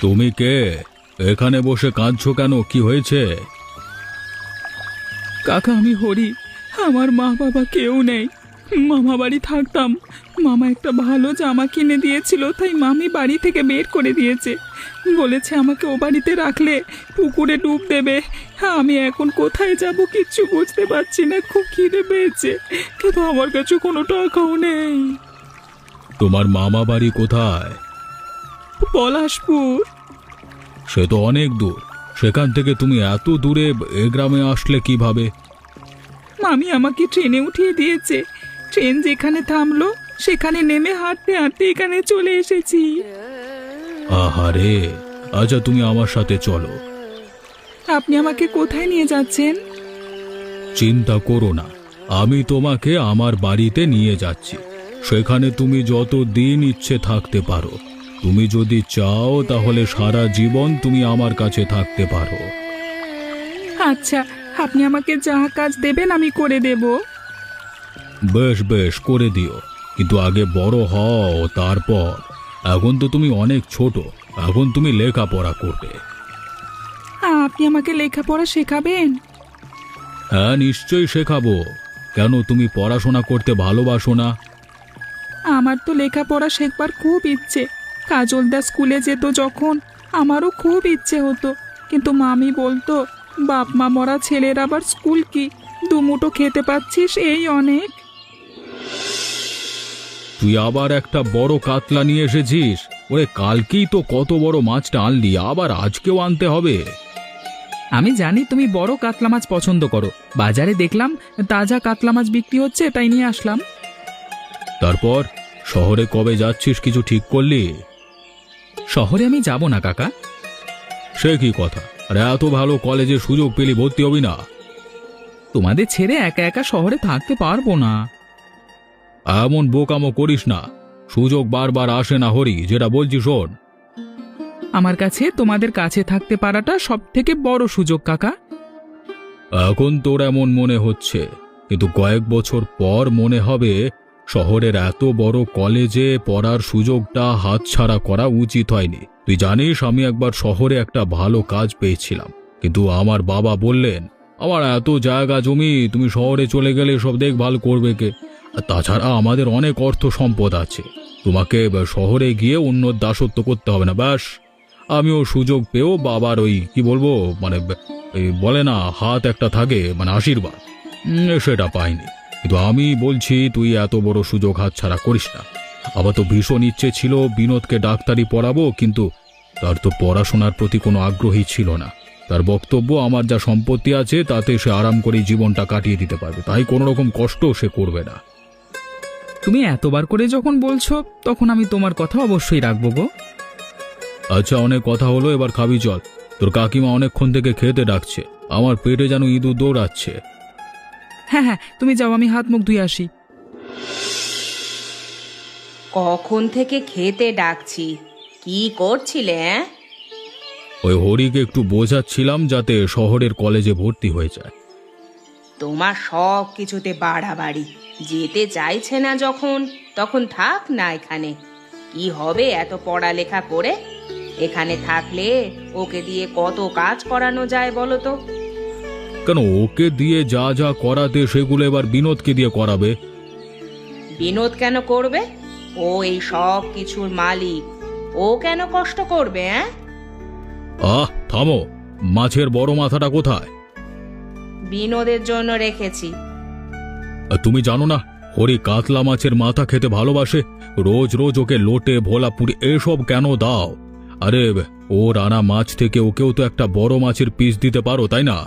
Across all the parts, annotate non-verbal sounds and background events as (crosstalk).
তুমি কে? এখানে বসে কাঁদছো কেন? কি হয়েছে? কাকা আমি হরি। আমার মা বাবা কেউ নেই। মামা বাড়ি থাকতাম। মামা একটা ভালো জামা কিনে দিয়েছিল তাই মামি বাড়ি থেকে বের করে দিয়েছে। বলেছে আমাকে ও বাড়িতে রাখলে পুকুরে ডুব দেবে। হ্যাঁ আমি এখন কোথায় যাব কিচ্ছু বুঝতে পারছি না খুব খিদে পেয়েছে। কিন্তু আমার কাছে কোনো টাকাও নেই। তোমার মামা বাড়ি কোথায়? পলাশপুর? সে তো অনেক দূর। সেখান থেকে তুমি এত দূরে এ গ্রামে আসলে কীভাবে? মামি আমাকে ট্রেনে উঠিয়ে দিয়েছে। ট্রেন যেখানে থামলো সেখানে নেমে হাঁটতে হাঁটতে এখানে চলে এসেছি। আহারে আচ্ছা তুমি আমার সাথে চলো। আপনি আমাকে কোথায় নিয়ে যাচ্ছেন? চিন্তা করো না আমি তোমাকে আমার বাড়িতে নিয়ে যাচ্ছি। সেখানে তুমি যত দিন ইচ্ছে থাকতে পারো। তুমি যদি চাও তাহলে সারা জীবন তুমি আমার কাছে থাকতে পারো। আচ্ছা আপনি আমাকে যা কাজ দেবেন আমি করে দেব। বেশ বেশ করে দিও। কিন্তু আগে বড় হও তারপর। এখন তো তুমি অনেক ছোট এখন তুমি লেখাপড়া করবে। আপনি আমাকে লেখাপড়া শেখাবেন? হ্যাঁ নিশ্চয়ই শেখাবো। কেন তুমি পড়াশোনা করতে ভালোবাসো না? আমার তো লেখাপড়া শেখবার খুব ইচ্ছে। কাজলদা স্কুলে যেত যখন আমারও খুব ইচ্ছে হতো। কিন্তু মামি বলতো বাপ মা মরা ছেলের আবার স্কুল কি? দুমুটো খেতে পাচ্ছিস এই অনেক। তুই আবার একটা বড় কাতলা নিয়ে এসেছিস? ওরে কালকেই তো কত বড় মাছটা আনলি আবার আজকেও আনতে হবে। আমি জানি তুমি বড় কাতলা মাছ পছন্দ করো। বাজারে দেখলাম তাজা কাতলা মাছ বিক্রি হচ্ছে তাই নিয়ে আসলাম। তারপর শহরে কবে যাচ্ছিস কিছু ঠিক করলি? শহরে আমি যাব না কাকা। সে কি কথা? আরে এত ভালো কলেজে সুযোগ পেলি ভর্তি হবি না। তোমাদের ছেড়ে একা একা শহরে থাকতে পারব না। এমন বোকামো করিস না। সুযোগ বারবার আসে না হরি যেটা বলছি শোন। আমার কাছে তোমাদের কাছে থাকতে পারাটা সব থেকে বড় সুযোগ কাকা। এখন তোর এমন মনে হচ্ছে কিন্তু কয়েক বছর পর মনে হবে শহরের এত বড় কলেজে পড়ার সুযোগটা হাতছাড়া করা উচিত হয়নি। তুই জানিস, আমি একবার শহরে একটা ভালো কাজ পেয়েছিলাম। কিন্তু আমার বাবা বললেন, আমার এত জায়গা জমি, তুমি শহরে চলে গেলে সব দেখভাল করবে কে? তাছাড়া আমাদের অনেক অর্থ সম্পদ আছে। তোমাকে শহরে গিয়ে অন্য দাসত্ব করতে হবে না, ব্যাস। আমিও সুযোগ পেয়েও বাবার ওই, কি বলব মানে বলে না, হাত একটা থাকে মানে আশীর্বাদ। সেটা পাইনি। কিন্তু আমি বলছি তুই এত বড় সুযোগ হাতছাড়া করিস না। আবার তো ভীষণ ইচ্ছে ছিল বিনোদকে ডাক্তারি পড়াবো কিন্তু তার তো পড়াশোনার প্রতি কোনো আগ্রহী ছিল না। তার বক্তব্য আমার যা সম্পত্তি আছে তাতে সে আরাম করে জীবনটা কাটিয়ে দিতে পারবে। তাই কোনো রকম কষ্ট সে করবে না। তুমি এতবার করে যখন বলছো তখন আমি তোমার কথা অবশ্যই রাখব গো। আচ্ছা অনেক কথা হলো এবার খাবি চল। তোর কাকিমা অনেকক্ষণ থেকে খেতে ডাকছে। আমার পেটে যেন ইঁদুর দৌড়াচ্ছে। হ্যাঁ হ্যাঁ তুমি যাও আমি হাত মুখ ধুয়ে আসি। কখন থেকে খেতে ডাকছি? কি করছিলে অ্যাঁ? ওই হরিকে একটু বোঝাচ্ছিলাম যাতে শহরের কলেজে ভর্তি হয়ে যায়। তোমার সব কিছুতে বাড়াবাড়ি। যেতে চাইছে না যখন তখন থাক না এখানে। কি হবে এত পড়ালেখা করে? এখানে থাকলে ওকে দিয়ে কত কাজ করানো যায় বলো তো? কেন? ওকে দিয়ে যা যা করাতে সেগুলো এবার বিনোদকে দিয়ে করাবে। বিনোদ কেন করবে? ও এই সব কিছুর মালিক। ও কেন কষ্ট করবে হ্যাঁ আহ থামো। মাছের বড় মাথাটা কোথায়? বিনোদের জন্য রেখেছি। তুমি জানো না হরি কাতলা মাছের মাথা খেতে ভালোবাসে। রোজ রোজ ওকে লোটে ভোলা পুরি এসব কেন দাও? আরে ও রানা মাছ থেকে ওকেও তো একটা বড় মাছের পিস দিতে পারো তাই না?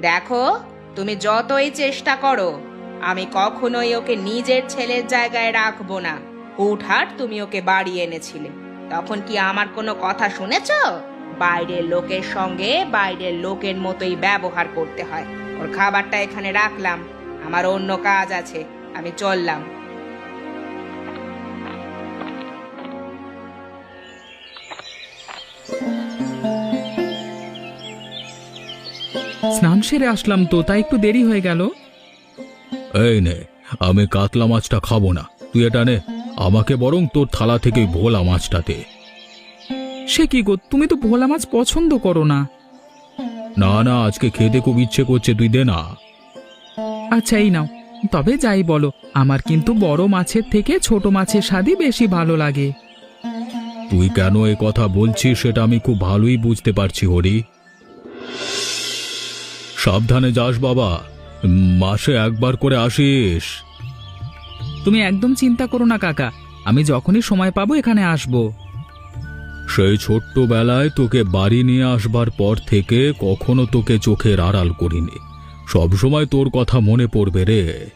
দেখো, তুমি যতই চেষ্টা করো, আমি কখনোই ওকে নিজের ছেলের জায়গায় রাখব না। হুটহাট তুমি ওকে বাড়ি এনেছিলে। তখন কি আমার কোনো কথা শুনেছ? বাইরের লোকের সঙ্গে বাইরের লোকের মতোই ব্যবহার করতে হয়। ওর খাবারটা এখানে রাখলাম। আমার অন্য কাজ আছে, আমি চললাম। স্নান সেরে আসলাম তো তাই একটু দেরি হয়ে গেল। এই নে আমি কাতলা মাছটা খাব না। তুই এটা নে। আমাকে বরং তোর থালা থেকে ভোলা মাছটাতে। সে কি গো তুমি তো ভোলা মাছ পছন্দ করো না। না না আজকে খেতে খুব ইচ্ছে করছে তুই দে না। আচ্ছা এই নাও। তবে যাই বলো আমার কিন্তু বড় মাছের থেকে ছোট মাছের স্বাদই বেশি ভালো লাগে। তুই কেন এ কথা বলছিস সেটা আমি খুব ভালোই বুঝতে পারছি হরি। সাবধানে যাস বাবা। মাসে একবার করে আসিস। তুমি একদম চিন্তা করো না কাকা। আমি যখনই সময় পাবো এখানে আসব। সেই ছোট্টবেলায় তোকে বাড়ি নিয়ে আসবার পর থেকে কখনো তোকে চোখের আড়াল করিনি। সবসময় তোর কথা মনে পড়বে রে।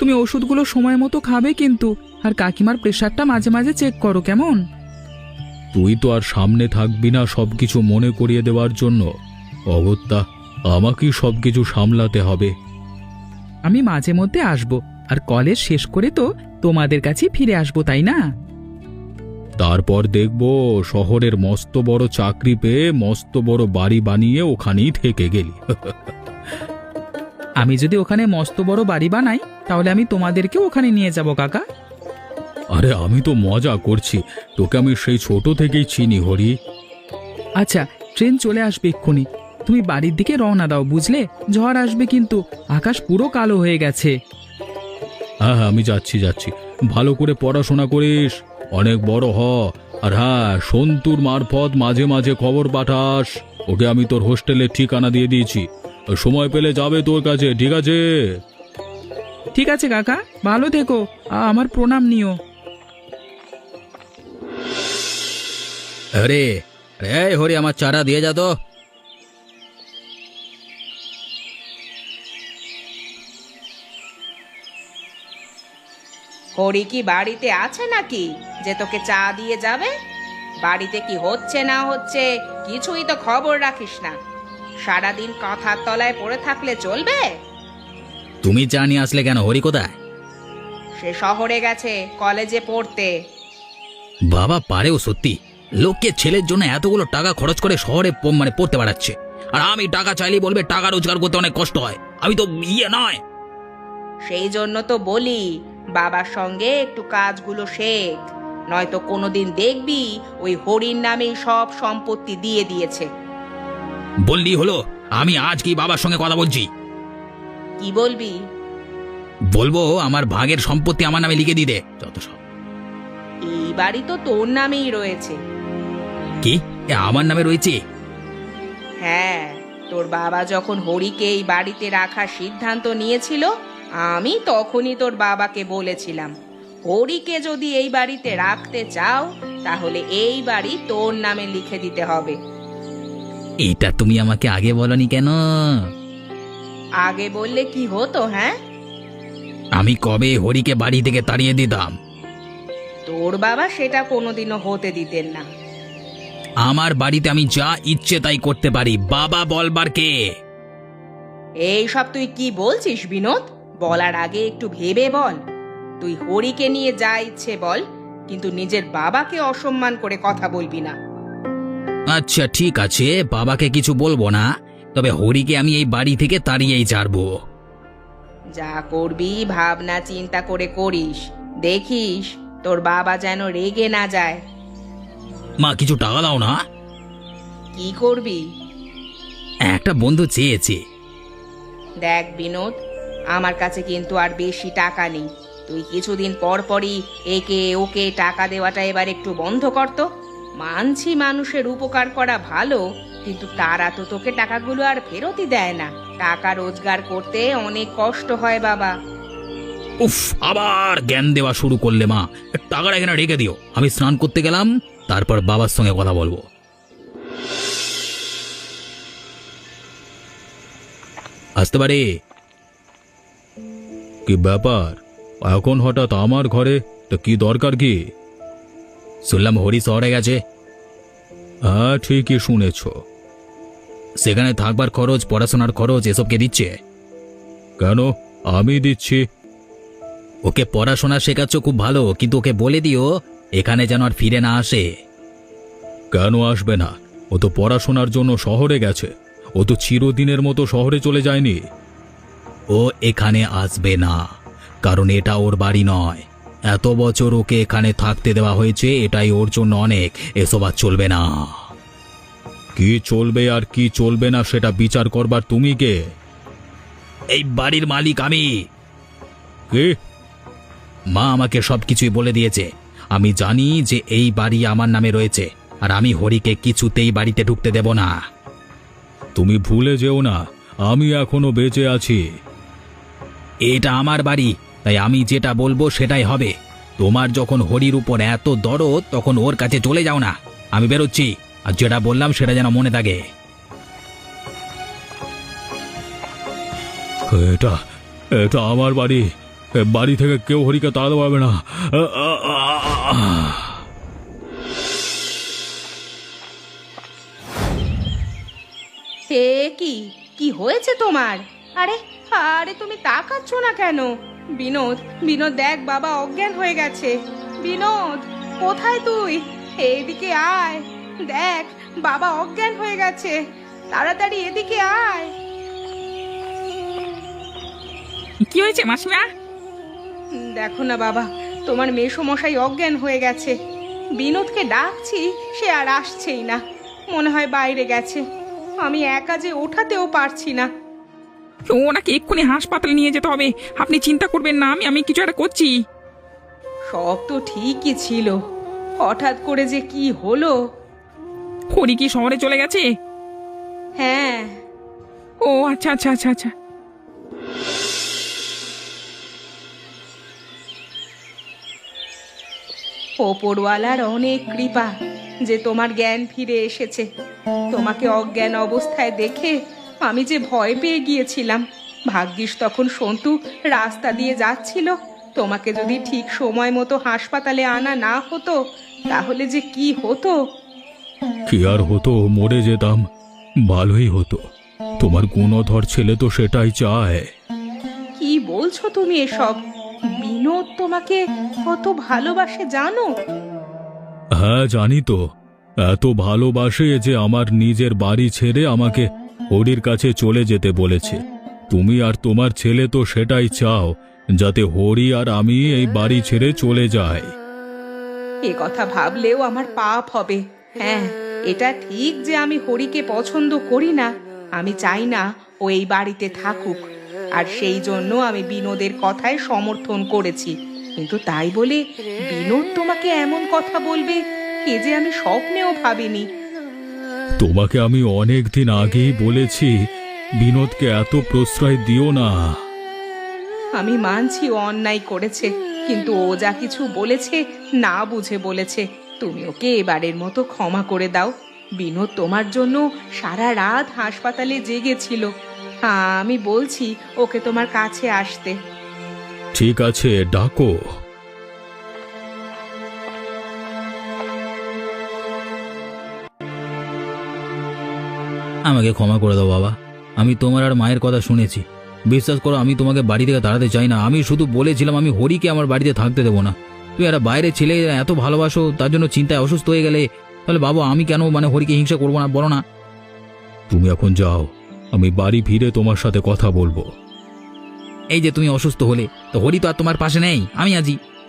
তুমি ওষুধগুলো সময় মতো খাবে কিন্তু আর কাকিমার প্রেশারটা মাঝে মাঝে চেক করো কেমন? তুই তো আর সামনে থাকবি না সবকিছু মনে করিয়ে দেওয়ার জন্য। অগত্যা। আমাকেই সব কিছু সামলাতে হবে। আমি মাঝে মধ্যে আসব আর কলেজ শেষ করে তো তোমাদের কাছে ফিরে আসব তাই না? তারপর দেখব শহরের মস্ত বড় চাকরি পেয়ে মস্ত বড় বাড়ি বানিয়ে ওখানেই থেকে গেলি। আমি যদি ওখানে মস্ত বড় বাড়ি বানাই তাহলে আমি তোমাদেরকে ওখানে নিয়ে যাব কাকা। আরে আমি তো মজা করছি। তোকে আমি সেই ছোট থেকেই চিনি হরি। আচ্ছা ট্রেন চলে আসবে এক্ষুনি। তুমি বাড়ির দিকে রওনা দাও বুঝলে? ঝড় আসবে কিন্তু আকাশ পুরো কালো হয়ে গেছে। হ্যাঁ হ্যাঁ আমি যাচ্ছি যাচ্ছি। ভালো করে পড়াশোনা করিস অনেক বড় হ। আর হ্যাঁ সন্তুর মারফত মাঝে মাঝে খবর পাঠাস। ওকে আমি তোর হোস্টেলের ঠিকানা দিয়ে দিয়েছি। সময় পেলে যাবে তোর কাছে ঠিক আছে? ঠিক আছে কাকা। ভালো থেকো। আমার প্রণাম নিও। আরে রে হরি আমার চারা দিয়ে যা তো। হরি কি বাড়িতে আছে নাকি? যে তোকে চা দিয়ে যাবে? বাড়িতে কি হচ্ছে না হচ্ছে কিছুই তো খবর রাখিস না। সারাদিন কথার তলায় পড়ে থাকলে চলবে? তুমি চা নিয়ে আসলে কেন? হরি কোথায়? সে শহরে গেছে কলেজে পড়তে। বাবা পারেও সত্যি। লোককে ছেলের জন্য এতগুলো টাকা খরচ করে শহরে প- মানে পড়তে পারাচ্ছে আর আমি টাকা চাইলেই বলবে টাকা রোজগার করতে অনেক কষ্ট হয়। আমি তো ইয়ে নয়। সেই জন্য তো বলি বাবার সঙ্গে একটু কাজগুলো শেখ। নয়তো কোনোদিন দেখবি ওই হরির নামেই সব সম্পত্তি দিয়ে দিয়েছে। বললি হলো আমি আজ কি বাবার সঙ্গে কথা বলছি? কি বলবি? বলব আমার ভাগের সম্পত্তি আমার নামে লিখে দিতে যত সব। এই বাড়ি তো তোর নামেই রয়েছে। কি? এ আমার নামে রয়েছে? হ্যাঁ তোর বাবা যখন হরিকে এই বাড়িতে রাখার সিদ্ধান্ত নিয়েছিল আমি তখনই তোর বাবাকে বলেছিলাম হরিকে যদি এই বাড়িতে রাখতে চাও তাহলে এই বাড়ি তোর নামে লিখে দিতে হবে। এটা তুমি আমাকে আগে বলনি কেন? আগে বললে কি হতো হ্যাঁ? আমি কবে হরিকে বাড়ি থেকে তাড়িয়ে দিতাম? তোর বাবা সেটা কোনোদিনও হতে দিতেন না। আমার বাড়িতে আমি যা ইচ্ছে তাই করতে পারি। বাবা বলবার কে? এই সব তুই কি বলছিস বিনোদ? বলার আগে একটু ভেবে বল। তুই হরিকে নিয়ে যা ইচ্ছে বল কিন্তু নিজের বাবাকে অসম্মান করে কথা বলবি না। আচ্ছা ঠিক আছে বাবাকে কিছু বলব না তবে হরিকে আমি এই বাড়ি থেকে তাড়িয়েই ছাড়বো। যা করবি ভাবনা চিন্তা করে করিস। দেখিস তোর বাবা যেন রেগে না যায়। মা কিছু টাকা দাও না। কি করবি? একটা বন্ধু চেয়েছে। দেখ বিনোদ আমার কাছে কিন্তু আর বেশি টাকা নেই। তুই কিছুদিন পর পরই একে ওকে টাকা দেওয়াটা এবার একটু বন্ধ করতো মানছি মানুষের উপকার করা ভালো, কিন্তু তারা তো তোকে টাকাগুলো আর ফেরতই দেয় না। টাকা রোজগার করতে অনেক কষ্ট হয়, বাবা। উফ, আবার জ্ঞান দেওয়া শুরু করলে মা। টাকাটা এখানে রেখে দিও। আমি স্নান করতে গেলাম, তারপর বাবার সঙ্গে কথা বলব। আসতে পারি? কি ব্যাপার? এখন হঠাৎ আমার ঘরে, তো কি দরকার কি? শুনলাম হরি শহরে গেছে। হ্যাঁ ঠিকই শুনেছ। সেখানে থাকবার খরচ, পড়াশোনার খরচ এসবকে দিচ্ছে? কেন? আমি দিচ্ছি। ওকে পড়াশোনা শেখাচ্ছ খুব ভালো, কিন্তু ওকে বলে দিও, এখানে যেন আর ফিরে না আসে। কেন আসবে না? ও তো পড়াশোনার জন্য শহরে গেছে। ও তো চিরদিনের মতো শহরে চলে যায়নি। ও এখানে আসবে না কারণ এটা ওর বাড়ি নয়। এত বছর ওকে এখানে থাকতে দেওয়া হয়েছে এটাই ওর জন্য অনেক এসব আর চলবে না। কি চলবে আর কি চলবে না সেটা বিচার করবার তুমি কে? এই বাড়ির মালিক আমি। কে? মা আমাকে সবকিছুই বলে দিয়েছে। আমি জানি যে এই বাড়ি আমার নামে রয়েছে আর আমি হরিকে কিছুতেই বাড়িতে ঢুকতে দেব না। তুমি ভুলে যেও না আমি এখনও বেঁচে আছি। এটা আমার বাড়ি তাই আমি যেটা বলব সেটাই হবে। তোমার যখন হরির উপর এত দরদ তখন ওর কাছে চলে যাও না। আমি বেরোচ্ছি আর যেটা বললাম সেটা যেন মনে থাকে। এটা এটা আমার বাড়ি। বাড়ি থেকে কেউ হরিকে তাড়াতে পারবে না। হে কি কি হয়েছে তোমার? আরে আরে তুমি তাকাচ্ছ না কেন? বিনোদ বিনোদ দেখ বাবা অজ্ঞান হয়ে গেছে। বিনোদ কোথায় তুই? এদিকে আয়। দেখ বাবা অজ্ঞান হয়ে গেছে। তাড়াতাড়ি এদিকে আয়। কি হয়েছে মাসিমা? দেখো না বাবা তোমার মেসমশাই অজ্ঞান হয়ে গেছে। বিনোদকে ডাকছি সে আর আসছেই না। মনে হয় বাইরে গেছে। আমি একা যে ওঠাতেও পারছি না। ওনাকে এক্ষুনি হাসপাতালে নিয়ে যেতে হবে। আপনি চিন্তা করবেন না আমি আমি কিছু একটা করছি। সব তো ঠিকই ছিল। হঠাৎ করে যে কি হলো? হরি কি শহরে চলে গেছে? হ্যাঁ। ও আচ্ছা আচ্ছা আচ্ছা আচ্ছা। ওপরওয়ালার অনেক কৃপা যে তোমার জ্ঞান ফিরে এসেছে। তোমাকে অজ্ঞান অবস্থায় দেখে আমি যে ভয় পেয়ে গিয়েছিলাম। ভাগ্যিস তখন সন্তু রাস্তা দিয়ে যাচ্ছিল। তোমাকে যদি ঠিক সময় মতো হাসপাতালে আনা না হতো তাহলে যে কি হতো? কি আর হতো? মরে যেতাম। ভালোই হতো। তোমার গুণধর ছেলে তো সেটাই চায়। কি বলছো তুমি এসব? বিনোদ তোমাকে কত ভালোবাসে জানো? হ্যাঁ জানি তো। এত ভালোবাসে যে আমার নিজের বাড়ি ছেড়ে আমাকে হরির কাছে চলে যেতে বলেছে। তুমি আর তোমার ছেলে তো সেটাই চাও, যাতে হরি আর আমি এই বাড়ি ছেড়ে চলে যাই। এ কথা ভাবলেও আমার পাপ হবে। হ্যাঁ এটা ঠিক যে আমি হরিকে পছন্দ করি না। আমি চাই না ও এই বাড়িতে থাকুক। আর সেই জন্য আমি বিনোদের কথায় সমর্থন করেছি। কিন্তু তাই বলে বিনোদ তোমাকে এমন কথা বলবে এ যে আমি স্বপ্নেও ভাবিনি। তোমাকে আমি অনেক দিন আগেই বলেছি বিনোদকে এত প্রশ্রয় দিও না। আমি মানছি ও অন্যায় করেছে কিন্তু ও যা কিছু বলেছে না বুঝে বলেছে। তুমি ওকে এবারের মতো ক্ষমা করে দাও। বিনোদ তোমার জন্য সারা রাত হাসপাতালে জেগেছিল। আমি বলছি ওকে তোমার কাছে আসতে। ঠিক আছে ডাকো। আমাকে ক্ষমা করে দাও বাবা। আমি তোমার আর মায়ের কথা শুনেছি। বিশ্বাস করো, আমি তোমাকে বাড়ি থেকে তাড়াতে চাই না। আমি শুধু বলেছিলাম, আমি হরিকে আমার বাড়িতে থাকতে দেবো না। তুই একটা বাইরে ছেলে, এত ভালোবাসো, তার জন্য চিন্তায় অসুস্থ হয়ে গেলে, তাহলে বাবা, আমি কেন মানে হরিকে হিংসা করব না, বলো না। তুমি এখন যাও, আমি বাড়ি ফিরে তোমার সাথে কথা বলব। এই যে তুমি অসুস্থ হলে, তো হরি তো আর তোমার পাশে নেই, আমি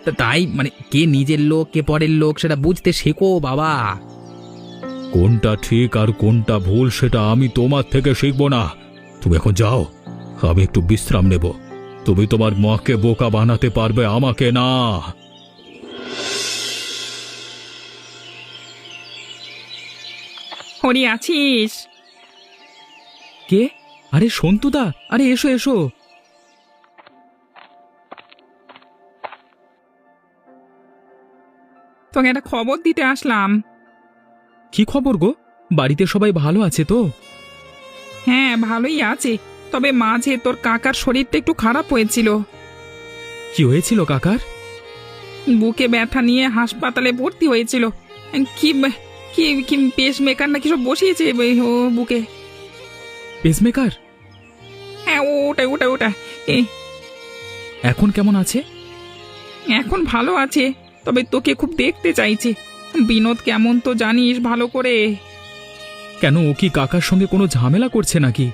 তা তাই মানে কে নিজের লোক, কে পরের লোক, সেটা বুঝতে শেখো বাবা। কোনটা ঠিক আর কোনটা ভুল সেটা আমি তোমার থেকে শিখব না। তুমি এখন যাও আমি একটু বিশ্রাম নেব। তুমি তোমার মাকে বোকা বানাতে পারবে আমাকে না। হরি আছিস? কে? আরে সন্তুদা আরে এসো এসো। তোকে একটা খবর দিতে আসলাম। কি খবর গো? বাড়িতে সবাই ভালো আছে তো? হ্যাঁ ভালোই আছে। তবে মাঝে তোর কাকার শরীরটা একটু খারাপ হয়েছিল। কি হয়েছিল কাকার? বুকে ব্যথা নিয়ে হাসপাতালে ভর্তি হয়েছিল। কি কি কি পেস মেকার না কিছু বসিয়েছে বে- ও বুকে? পেসমেকার হ্যাঁ ওটা ওটা ওটা। এখন কেমন আছে? এখন ভালো আছে। তবে তোকে খুব দেখতে চাইছে। বিনোদ কেমন তো জানিস ভালো করে। কেন ও কি কাকার সঙ্গে কোনো ঝামেলা করছে নাকি?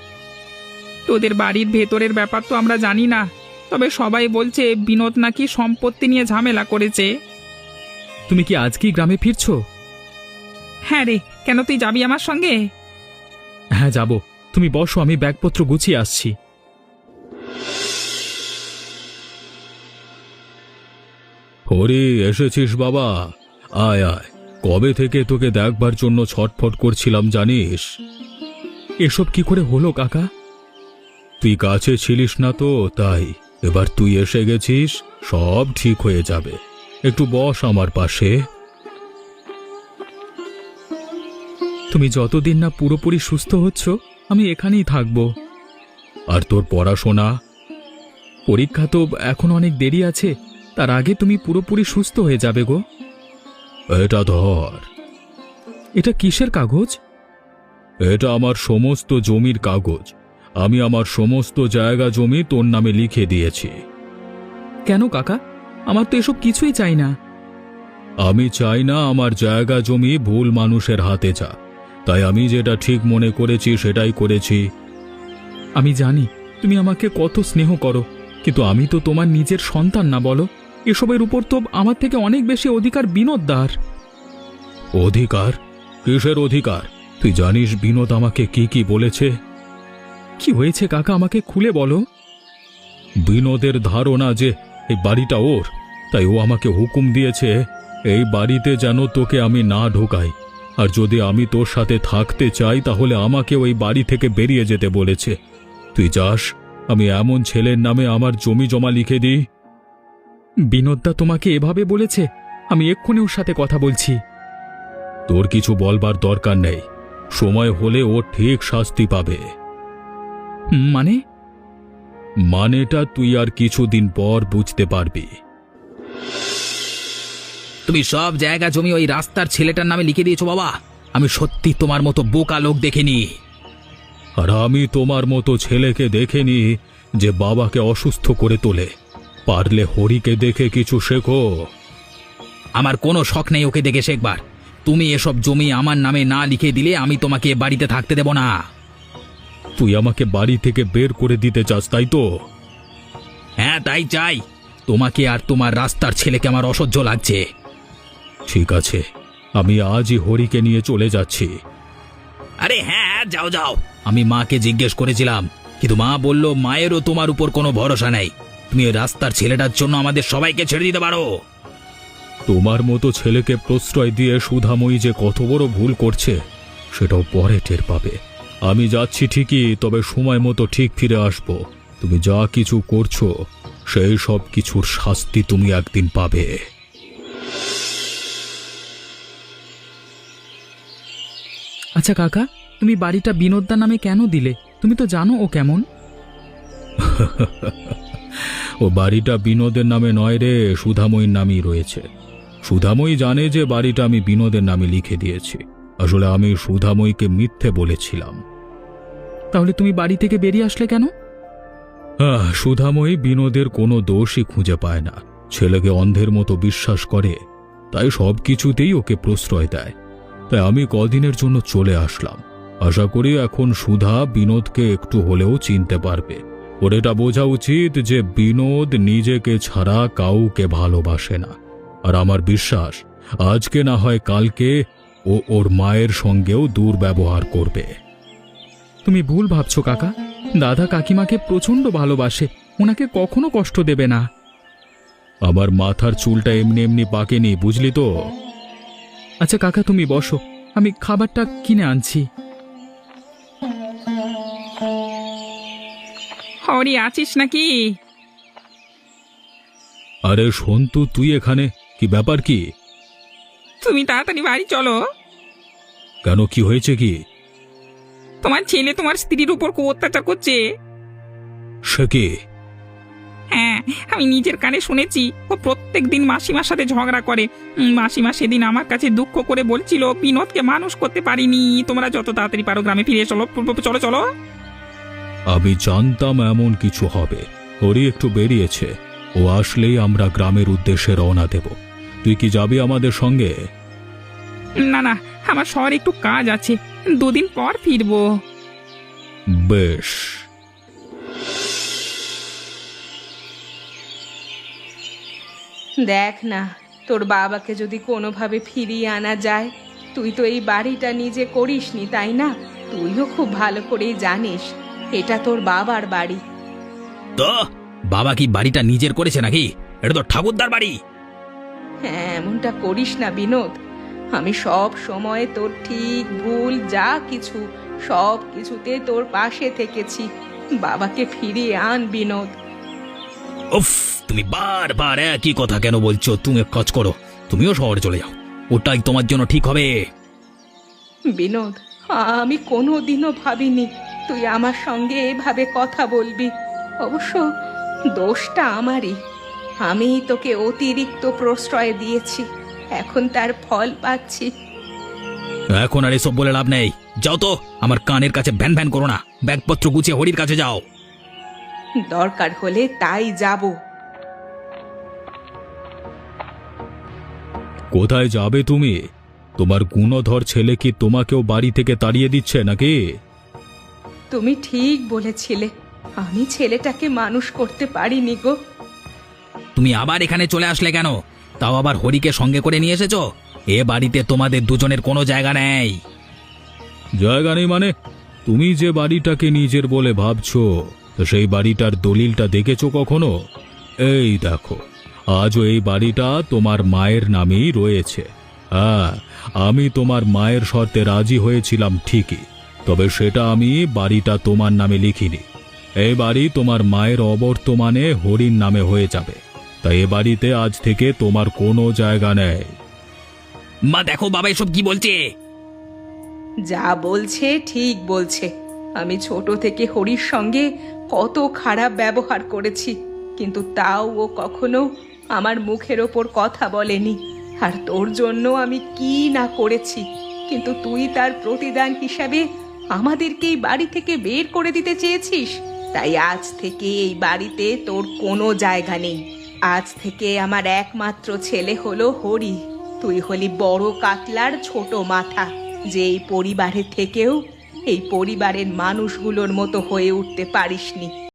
তোদের বাড়ির ভেতরের ব্যাপার তো আমরা জানি না তবে সবাই বলছে বিনোদ নাকি সম্পত্তি নিয়ে ঝামেলা করেছে। তুমি কি আজকেই গ্রামে ফিরছো? হ্যাঁ রে কেন তুই যাবি আমার সঙ্গে? হ্যাঁ যাব। তুমি বসো আমি ব্যাগপত্র গুছিয়ে আসছি। হরি এসেছিস বাবা? আয় আয়। কবে থেকে তোকে দেখবার জন্য ছটফট করছিলাম জানিস? এসব কি করে হলো, কাকা? তুই কাছে ছিলিস না তো, তাই। এবার তুই এসে গেছিস, সব ঠিক হয়ে যাবে। একটু বস আমার পাশে। তুমি যতদিন না পুরোপুরি সুস্থ হচ্ছ, আমি এখানেই থাকব। আর তোর পড়াশোনা? পরীক্ষা তো এখন অনেক দেরি আছে, তার আগে তুমি পুরোপুরি সুস্থ হয়ে যাবে গো। এটা ধর। এটা কিসের কাগজ? এটা আমার সমস্ত জমির কাগজ। আমি আমার সমস্ত জায়গা জমি তোর নামে লিখে দিয়েছি। কেন কাকা? আমার তো এসব কিছুই চাই না। আমি চাই না আমার জায়গা জমি ভুল মানুষের হাতে যা। তাই আমি যেটা ঠিক মনে করেছি সেটাই করেছি। আমি জানি তুমি আমাকে কত স্নেহ করো কিন্তু আমি তো তোমার নিজের সন্তান না বলো। এসবের উপর তো আমার থেকে অনেক বেশি অধিকার বিনোদ বিনোদদার অধিকার? কিসের অধিকার? তুই জানিস বিনোদ আমাকে কি কি বলেছে? কি হয়েছে কাকা আমাকে খুলে বলো। বিনোদের ধারণা যে এই বাড়িটা ওর তাই ও আমাকে হুকুম দিয়েছে এই বাড়িতে যেন তোকে আমি না ঢোকাই। আর যদি আমি তোর সাথে থাকতে চাই তাহলে আমাকে ওই বাড়ি থেকে বেরিয়ে যেতে বলেছে। তুই যাস আমি এমন ছেলের নামে আমার জমি জমা লিখে দিই। বিনোদদা তোমাকে এভাবে বলেছে আমি এক্ষুনি ওর সাথে কথা বলছি। তোর কিছু বলবার দরকার নেই সময় হলে ও ঠিক শাস্তি পাবে। মানে? মানেটা তুই আর কিছুদিন পর বুঝতে পারবি। তুমি সব জায়গা জমি ওই রাস্তার ছেলেটার নামে লিখে দিয়েছ বাবা। আমি সত্যি তোমার মতো বোকা লোক দেখিনি। আর আমি তোমার মতো ছেলেকে দেখিনি যে বাবাকে অসুস্থ করে তোলে। পারলে হরিকে দেখে কিছু শেখো। আমার কোনো শখ নেই ওকে দেখে শেখবার। তুমি এসব জমি আমার নামে না লিখে দিলে আমি তোমাকে এ বাড়িতে থাকতে দেব না। তুই আমাকে বাড়ি থেকে বের করে দিতে চাস তাই তো? হ্যাঁ তাই চাই। তোমাকে আর তোমার রাস্তার ছেলেকে আমার অসহ্য লাগছে। ঠিক আছে আমি আজই হরিকে নিয়ে চলে যাচ্ছি। আরে হ্যাঁ হ্যাঁ, যাও যাও। আমি মাকে জিজ্ঞেস করেছিলাম কিন্তু মা বলল মায়েরও তোমার উপর কোনো ভরসা নেই। তুমি ওই রাস্তার ছেলেটার জন্য আমাদের সবাইকে ছেড়ে দিতে পারো। তোমার মতো ছেলেকে প্রশ্রয় দিয়ে সুধাময়ী যে কত বড় ভুল করছে সেটাও পরে টের পাবে। আমি যাচ্ছি ঠিকই তবে সময় মতো ঠিক ফিরে আসব। তুমি যা কিছু করছ সেই সব কিছুর শাস্তি তুমি একদিন পাবে। আচ্ছা কাকা তুমি বাড়িটা বিনোদদা নামে কেন দিলে? তুমি তো জানো ও কেমন। (laughs) ও বাড়িটা বিনোদের নামে নয় রে সুধাময়ীর নামই রয়েছে। সুধাময়ী জানে যে বাড়িটা আমি বিনোদের নামে লিখে দিয়েছি। আসলে আমি সুধাময়ীকে মিথ্যে বলেছিলাম। তাহলে তুমি বাড়ি থেকে বেরিয়ে আসলে কেন? আহ, সুধাময়ী বিনোদের কোনো দোষই খুঁজে পায় না। ছেলেকে অন্ধের মতো বিশ্বাস করে তাই সব কিছুতেই ওকে প্রশ্রয় দেয়। তাই আমি কদিনের জন্য চলে আসলাম। আশা করি এখন সুধা বিনোদকে একটু হলেও চিনতে পারবে। ওর এটা বোঝা উচিত যে বিনোদ নিজেকে ছাড়া কাউকে ভালোবাসে না। আর আমার বিশ্বাস আজকে না হয় কালকে ও ওর মায়ের সঙ্গেও দুর্ব্যবহার করবে। তুমি ভুল ভাবছ কাকা। দাদা কাকিমাকে প্রচণ্ড ভালোবাসে ওনাকে কখনো কষ্ট দেবে না। আমার মাথার চুলটা এমনি এমনি পাকেনি বুঝলি তো? আচ্ছা কাকা তুমি বসো আমি খাবারটা কিনে আনছি। হরি আছিস নাকি? আরে সন্তু তুই এখানে। কি ব্যাপার কি? তুমি তাড়াতাড়ি বাড়ি চলো। কেন কি হয়েছে কি? তোমার ছেলে তোমার স্ত্রীর উপর খুব অত্যাচার করছে। সে কি? হ্যাঁ আমি নিজের কানে শুনেছি ও প্রত্যেক দিন মাসিমার সাথে ঝগড়া করে। উম, মাসিমা সেদিন আমার কাছে দুঃখ করে বলছিল বিনোদকে মানুষ করতে পারিনি। তোমরা যত তাড়াতাড়ি পারো গ্রামে ফিরে চলো প- প- চলো চলো। আমি জানতাম এমন কিছু হবে। হরি একটু বেরিয়েছে। ও আসলেই আমরা গ্রামের উদ্দেশ্যে রওনা দেব। তুই কি যাবি আমাদের সঙ্গে? না না আমার শহরে একটু কাজ আছে। দুদিন পর ফিরবো। বেশ। দেখ না তোর বাবাকে যদি কোনোভাবে ফিরিয়ে আনা যায় তুই তো এই বাড়িটা নিজে করিসনি তাই না? তুইও খুব ভালো করেই জানিস। এটা তোর বাবার বাড়ি। তো বাবা কি বাড়িটা নিজের করেছে নাকি? এটা তো ঠাকুরদার বাড়ি। হ্যাঁ এমনটা করিস না বিনোদ। আমি সব সময় তোর ঠিক ভুল যা কিছু সব কিছুতে তোর পাশে থেকেছি। বাবাকে ফিরিয়ে আন বিনোদ। উফ তুমি বারবার একই কথা কেন বলছো? তুমি এক কাজ করো তুমিও শহরে চলে যাও। ওটাই তোমার জন্য ঠিক হবে। বিনোদ আমি কোনো দিনও ভাবিনি তুই আমার সঙ্গে এভাবে কথা বলবি? অবশ্য দোষটা আমারই। আমি তোকে অতিরিক্ত প্রশ্রয় দিয়েছি। এখন তার ফল পাচ্ছি। এখন আর এসব বলে লাভ নেই। যাও তো আমার কানের কাছে ভ্যান ভ্যান করো না। ব্যাগপত্র গুছিয়ে হরির কাছে যাও। দরকার হলে তাই যাব। কোথায় যাবে তুমি? তোমার গুণধর ছেলে কি তোমাকেও বাড়ি থেকে তাড়িয়ে দিচ্ছে নাকি? তুমি ঠিক বলেছিলে। আমি ছেলেটাকে মানুষ করতে পারিনি গো। তুমি আবার এখানে চলে আসলে কেন? তাও আবার হরিকে সঙ্গে করে নিয়ে এসেছ? এ বাড়িতে তোমাদের দুজনের কোনো জায়গা নেই। জায়গা নেই মানে? তুমি যে বাড়িটাকে নিজের বলে ভাবছ তো সেই বাড়িটার দলিলটা দেখেছ কখনো? এই দেখো আজও এই বাড়িটা তোমার মায়ের নামেই রয়েছে। হ্যাঁ আমি তোমার মায়ের শর্তে রাজি হয়েছিলাম ঠিকই। তবে সেটা আমি বাড়িটা তোমার নামে লিখিনি। এই বাড়ি তোমার মায়ের অবর্তমানে হরিণ নামে হয়ে যাবে। তাই এ বাড়িতে আজ থেকে তোমার কোনো জায়গা নেই। মা দেখো বাবা এসব কি বলছে? যা বলছে ঠিক বলছে। আমি ছোট থেকে হরির সঙ্গে কত খারাপ ব্যবহার করেছি কিন্তু তাও ও কখনো আমার মুখের ওপর কথা বলেনি। আর তোর জন্য আমি কি না করেছি কিন্তু তুই তার প্রতিদান হিসাবে আমাদেরকে এই বাড়ি থেকে বের করে দিতে চেয়েছিস? তাই আজ থেকে এই বাড়িতে তোর কোনো জায়গা নেই। আজ থেকে আমার একমাত্র ছেলে হলো হরি। তুই হলি বড় কাতলার ছোট মাথা। যে এই পরিবারের থেকেও এই পরিবারের মানুষগুলোর মতো হয়ে উঠতে পারিসনি।